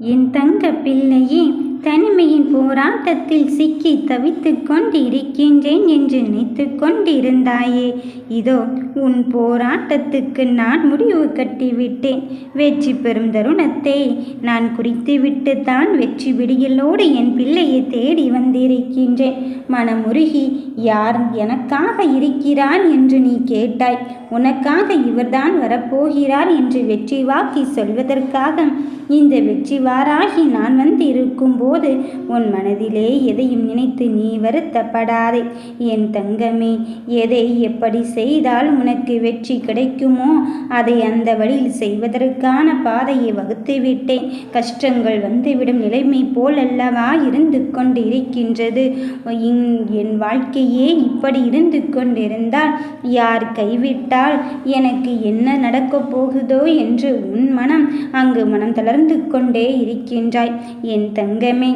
என் தங்க பிள்ளையே தனிமையின் போராட்டத்தில் சிக்கி தவித்து கொண்டிருக்கின்றேன் என்று நினைத்து கொண்டிருந்தாயே. இதோ உன் போராட்டத்துக்கு நான் முடிவு கட்டிவிட்டேன். வெற்றி பெறும் தருணத்தை நான் குறித்துவிட்டு தான் வெற்றி விடியலோடு என் பிள்ளையை தேடி வந்திருக்கின்றேன். மனமுருகி யார் எனக்காக இருக்கிறார் என்று நீ கேட்டாய். உனக்காக இவர்தான் வரப்போகிறார் என்று வெற்றி வாக்கி சொல்வதற்காக இந்த வெற்றி வாராகி நான் வந்து இருக்கும்போது உன் மனதிலே எதையும் நினைத்து நீ வருத்தப்படாதே. என் தங்கமே எதை எப்படி செய்தால் உனக்கு வெற்றி கிடைக்குமோ அதை அந்த வழியில் செய்வதற்கான பாதையை வகுத்து விட்டேன். கஷ்டங்கள் வந்துவிடும் நிலைமை போல் அல்லவா இருந்து கொண்டு இருக்கின்றது இன்- என் இப்படியே இப்படி இருந்து கொண்டிருந்தால் யார் கைவிட்டால்? எனக்கு என்ன நடக்கப் போகுதோ என்று உன் மனம் அங்கு மனம் தளர்ந்து கொண்டே இருக்கின்றாய். என் தங்கமே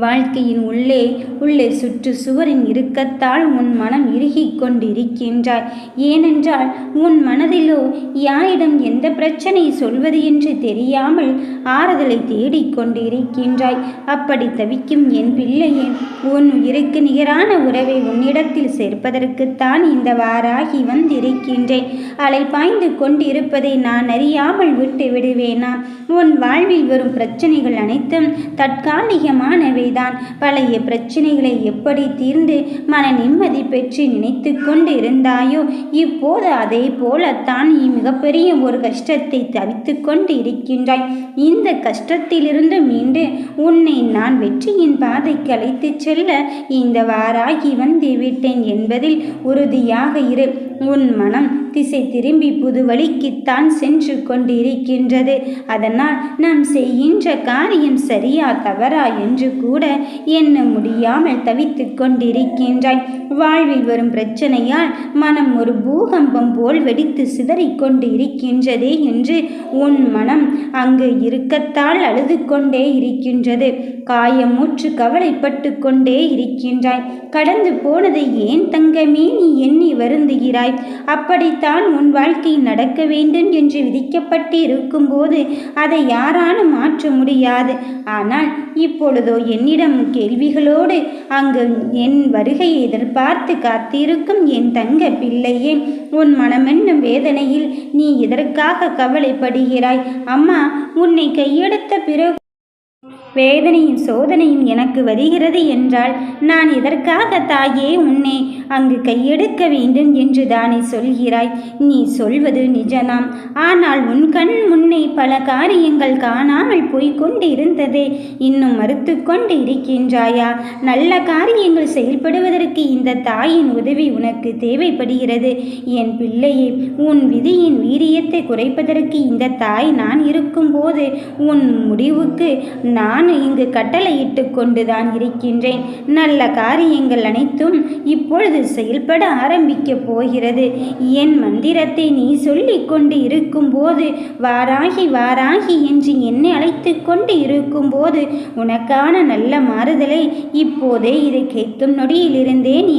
வாழ்க்கையின் உள்ளே உள்ளே சுற்று சுவரின் இறுக்கத்தால் உன் மனம் இறுகிக் கொண்டிருக்கின்றாய். ஏனென்றால் உன் மனதிலோ யாரிடம் எந்த பிரச்சனை சொல்வது என்று தெரியாமல் ஆறுதலை தேடிக்கொண்டிருக்கின்றாய் அப்படி தவிக்கும் என் பிள்ளையே உன் உயிருக்கு நிகரான உறவை உன்னிடத்தில் சேர்ப்பதற்குத்தான் இந்த வாராகி வந்திருக்கின்றேன். அலை பாய்ந்து கொண்டிருப்பதை நான் அறியாமல் விட்டு விடுவேனா? உன் வாழ்வில் வரும் பிரச்சனைகள் அனைத்தும் தற்காலிகமானவை. தற்காலிகமானவைதான் பழைய பிரச்சனைகளை எப்படி தீர்ந்து மன நிம்மதி பெற்று நினைத்து கொண்டு இருந்தாயோ இப்போது அதே போலத்தான் நீ மிகப்பெரிய ஒரு கஷ்டத்தை தவித்து கொண்டு இருக்கின்றாய் இந்த கஷ்டத்திலிருந்து மீண்டு உன்னை நான் வெற்றியின் பாதைக்கு அழைத்துச் செல்ல இந்த வாராகி வந்து விட்டேன் என்பதில் உறுதியாக இரு. உன் மனம் திசை திரும்பி புது வழிக்குத்தான் சென்று கொண்டிருக்கின்றது. அதனால் நாம் செய்கின்ற காரியம் சரியா தவறா என்று கூட எண்ண முடியாமல் தவித்து கொண்டிருக்கின்றாய். வாழ்வில் வரும் பிரச்சனையால் மனம் ஒரு பூகம்பம் போல் வெடித்து சிதறிக்கொண்டு இருக்கின்றதே என்று உன் மனம் அங்கு இருக்கத்தால் அழுது கொண்டே இருக்கின்றது. காயமூற்று கவலைப்பட்டு கொண்டே இருக்கின்றாய். கடந்து போனதை ஏன் தங்கமே நீ எண்ணி வருந்துகிறாய்? அப்படித்தான் உன் வாழ்க்கை நடக்க வேண்டும் என்று விதிக்கப்பட்டு இருக்கும்போது அதை யாராலும் மாற்ற முடியாது. ஆனால் இப்பொழுதோ என்னிடம் கேள்விகளோடு அங்கு என் வருகையை எதிர்பார்த்து காத்திருக்கும் என் தங்க பிள்ளையே உன் மனமென்னும் வேதனையில் நீ எதற்காக கவலைப்படுகிறாய்? அம்மா உன்னை கையெடுத்த பிறகு வேதனையும் சோதனையும் எனக்கு வருகிறது என்றால் நான் எதற்காக தாயே உன்னே அங்கு கையெடுக்க வேண்டும் என்று தானே சொல்கிறாய்? நீ சொல்வது நிஜமாம். ஆனால் உன் கண் முன்னே பல காரியங்கள் காணாமல் போய்க்கொண்டு இருந்ததே இன்னும் மறுத்து கொண்டு இருக்கின்றாயா நல்ல காரியங்கள் செயல்படுவதற்கு இந்த தாயின் உதவி உனக்கு தேவைப்படுகிறது. என் பிள்ளையே உன் விதியின் வீரியத்தை குறைப்பதற்கு இந்த தாய் நான் இருக்கும்போது உன் முடிவுக்கு நான் இங்கு கட்டளையிட்டு கொண்டுதான் இருக்கின்றேன். நல்ல காரியங்கள் அனைத்தும் இப்பொழுது செயல்பட ஆரம்பிக்கப் போகிறது. என் மந்திரத்தை நீ சொல்லி கொண்டு இருக்கும்போது வாராகி வாராகி என்று என்னை அழைத்து கொண்டு இருக்கும்போது உனக்கான நல்ல மாறுதலை இப்போதே இதை கேட்கும் நொடியிலிருந்தே நீ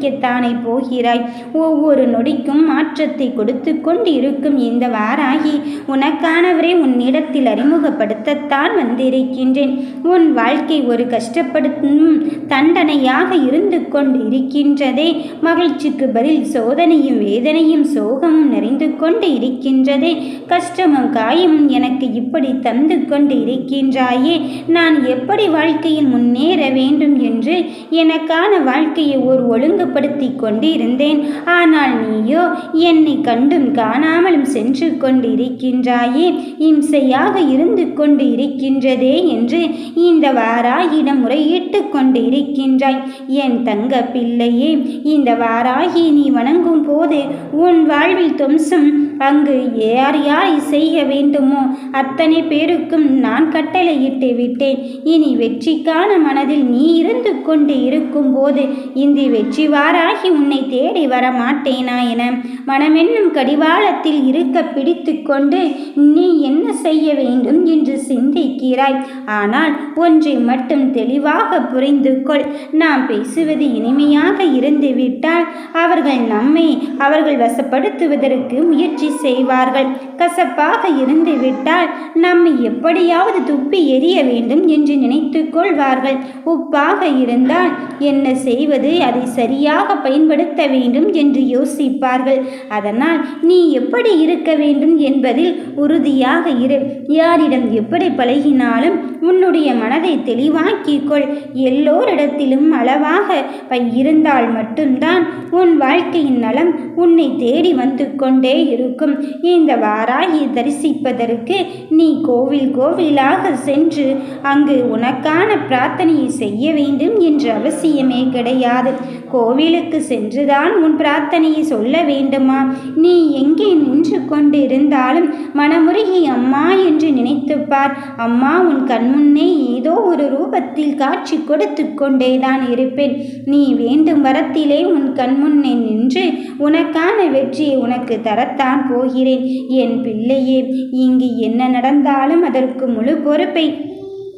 அனுபவிக்கத்தானே போகிறாய்? ஒவ்வொரு நொடிக்கும் மாற்றத்தை கொடுத்து கொண்டு இருக்கும் இந்த வாராகி உனக்கானவரை உன்னிடத்தில் அறிமுகப்படுத்தத்தான் வந்திருக்கின்றேன். உன் வாழ்க்கை ஒரு கஷ்டப்படுத்தும் தண்டனையாக இருந்து கொண்டு இருக்கின்றதே மகிழ்ச்சிக்கு பதில் சோதனையும் வேதனையும் சோகமும் நிறைந்து கொண்டு இருக்கின்றதே கஷ்டமும் காயமும் எனக்கு இப்படி தந்து கொண்டு இருக்கின்றாயே நான் எப்படி வாழ்க்கையில் முன்னேற வேண்டும் என்று? எனக்கான வாழ்க்கையை ஒரு ஒழுங்குபடுத்தி கொண்டிருந்தேன். ஆனால் நீயோ என்னை கண்டும் காணாமலும் சென்று கொண்டு இருக்கின்றாயே இம்சையாக இருந்து கொண்டு இருக்கின்றதே என்று இந்த வாராயிடம் முறையிட்டு கொண்டிருக்கின்றாய். என் தங்க பிள்ளையே இந்த வாராகி நீ வணங்கும் போது உன் வாழ்வில் தும்சம் அங்கு யார் யாரை செய்ய வேண்டுமோ அத்தனை பேருக்கும் நான் கட்டளையிட்டு விட்டேன். இனி வெற்றிக்கான மனதில் நீ இருந்து கொண்டு இருக்கும்போது இந்த வெற்றி வாராகி உன்னை தேடி வர மாட்டேனா என மனமென்னும் கடிவாளத்தில் இருக்க பிடித்து கொண்டு நீ என்ன செய்ய வேண்டும் என்று சிந்திக்கிறாய்? ஆனால் ஒன்றை மட்டும் தெளிவாக புரிந்து கொள். நாம் பேசுவது இனிமையாக இருந்துவிட்டால் அவர்கள் நம்மை அவர்கள் வசப்படுத்துவதற்கு முயற்சி செய்வார்கள். கசப்பாக இருந்துவிட்டால் நம்மை எப்படியாவது துப்பி எறிய வேண்டும் என்று நினைத்து கொள்வார்கள். உப்பாக இருந்தால் என்ன செய்வது? அதை சரியாக பயன்படுத்த வேண்டும் என்று யோசிப்பார்கள். அதனால் நீ எப்படி இருக்க வேண்டும் என்பதில் உறுதியாக இரு. யாரிடம் எப்படி பழகினாலும் உன்னுடைய மனதை தெளிவாக்கிக்கொள். எல்லோரிடத்திலும் அளவாக இருந்தால் மட்டும்தான் உன் வாழ்க்கையின் நலம் உன்னை தேடி வந்து கொண்டே இருக்கும். இந்த வாராகி தரிசிப்பதற்கு நீ கோவில் கோவிலாக சென்று அங்கு உனக்கான பிரார்த்தனையை செய்ய வேண்டும் என்ற அவசியமே கிடையாது. கோவிலுக்கு சென்றுதான் உன் பிரார்த்தனையை சொல்ல வேண்டும். நீ எங்கே நின்று கொண்டிருந்தாலும் மனமுருகி அம்மா என்று நினைத்துப்பார் அம்மா உன் கண்முன்னே ஏதோ ஒரு ரூபத்தில் காட்சி கொடுத்து கொண்டேதான் இருப்பேன். நீ வேண்டும் வரத்திலே உன் கண்முன்னே நின்று உனக்கான வெற்றியை உனக்கு தரத்தான் போகிறேன். என் பிள்ளையே இங்கு என்ன நடந்தாலும் அதற்கு முழு பொறுப்பை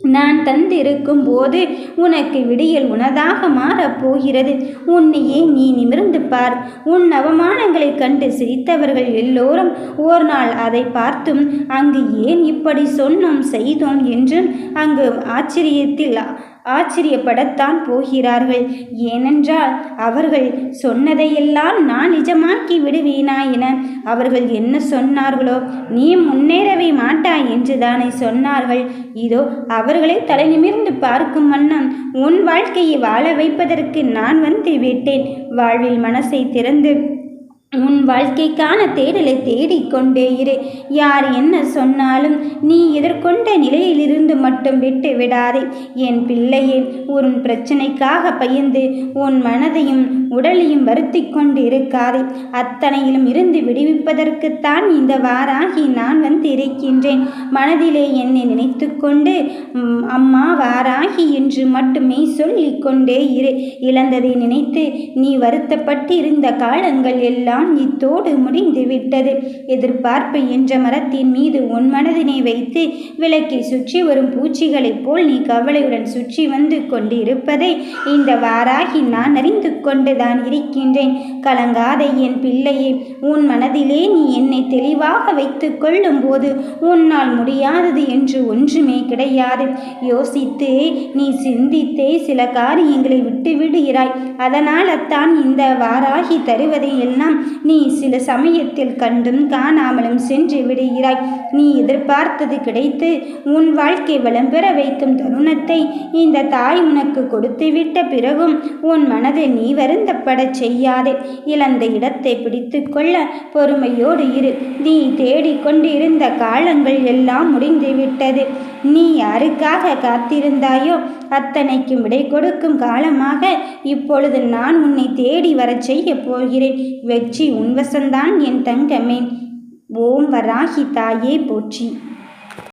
நான் தந்திருக்கும் போது உனக்கு விடியல் உனதாக மாறப்போகிறது உன்னையே நீ நிமிர்ந்து பார். உன் அவமானங்களைக் கண்டு சிரித்தவர்கள் எல்லோரும் ஒரு நாள் அதை பார்த்தும் அங்கு ஏன் இப்படி சொன்னோம் செய்தோம்? என்றும் அங்கு ஆச்சரியத்தில் ஆச்சரியப்படத்தான் போகிறார்கள். ஏனென்றால் அவர்கள் சொன்னதையெல்லாம் நான் நிஜமாக்கி விடுவேனா என அவர்கள் என்ன சொன்னார்களோ நீ முன்னேறவே மாட்டாய் என்று தானே சொன்னார்கள். இதோ அவர்களை தலை நிமிர்ந்து பார்க்கும் வண்ணம் உன் வாழ்க்கையை வாழ வைப்பதற்கு நான் வந்து விட்டேன். வாழ்வில் மனசை திறந்து உன் வாழ்க்கைக்கான தேடலை தேடிக்கொண்டே இரு. யார் என்ன சொன்னாலும் நீ எதிர்கொண்ட நிலையிலிருந்து மட்டும் விட்டு விடாதே. என் பிள்ளையே உன் பிரச்சனைக்காக பயந்து உன் மனதையும் உடலையும் வருத்தி கொண்டு இருக்காதே அத்தனையிலும் இருந்து விடுவிப்பதற்குத்தான் இந்த வாராகி நான் வந்து இருக்கின்றேன் மனதிலே என்னை நினைத்து கொண்டு அம்மா வாராகி என்று மட்டுமே சொல்லிக்கொண்டே இரு. இழந்ததை நினைத்து நீ வருத்தப்பட்டு இருந்த காலங்கள் எல்லாம் தான் இத்தோடு முடிந்து விட்டது எதிர்பார்ப்பு என்ற மரத்தின் மீது உன் மனதினை வைத்து விளக்கை சுற்றி வரும் பூச்சிகளைப் போல் நீ கவலையுடன் சுற்றி வந்து கொண்டிருப்பதை இந்த வாராகி நான் அறிந்து கொண்டுதான் இருக்கின்றேன். கலங்காத என் பிள்ளையே உன் மனதிலே நீ என்னை தெளிவாக வைத்து கொள்ளும் போது உன்னால் முடியாதது என்று ஒன்றுமே கிடையாது. யோசித்து நீ சிந்தித்தே சில காரியங்களை விட்டு விடுகிறாய் அதனால் தான் இந்த வாராகி தருவதை எல்லாம் நீ சில சமயத்தில் கண்டும் காணாமலும் சென்று விடுகிறாய். நீ எதிர்பார்த்தது கிடைத்து உன் வாழ்க்கை வளம் பெற வைக்கும் தருணத்தை இந்த தாய் உனக்கு கொடுத்துவிட்ட பிறகும் உன் மனதை நீ வருந்தப்படச் செய்யாதே. இழந்த இடத்தை பிடித்து கொள்ள பொறுமையோடு இரு. நீ தேடிக்கொண்டிருந்த காலங்கள் எல்லாம் முடிந்துவிட்டது. நீ யாருக்காக காத்திருந்தாயோ அத்தனைக்கும் விடை கொடுக்கும் காலமாக இப்பொழுது நான் உன்னை தேடி வரச் செய்ய போகிறேன். வெற்றி உன்வசந்தான் என் தங்கமே. ஓம் வராகி தாயே போற்றி.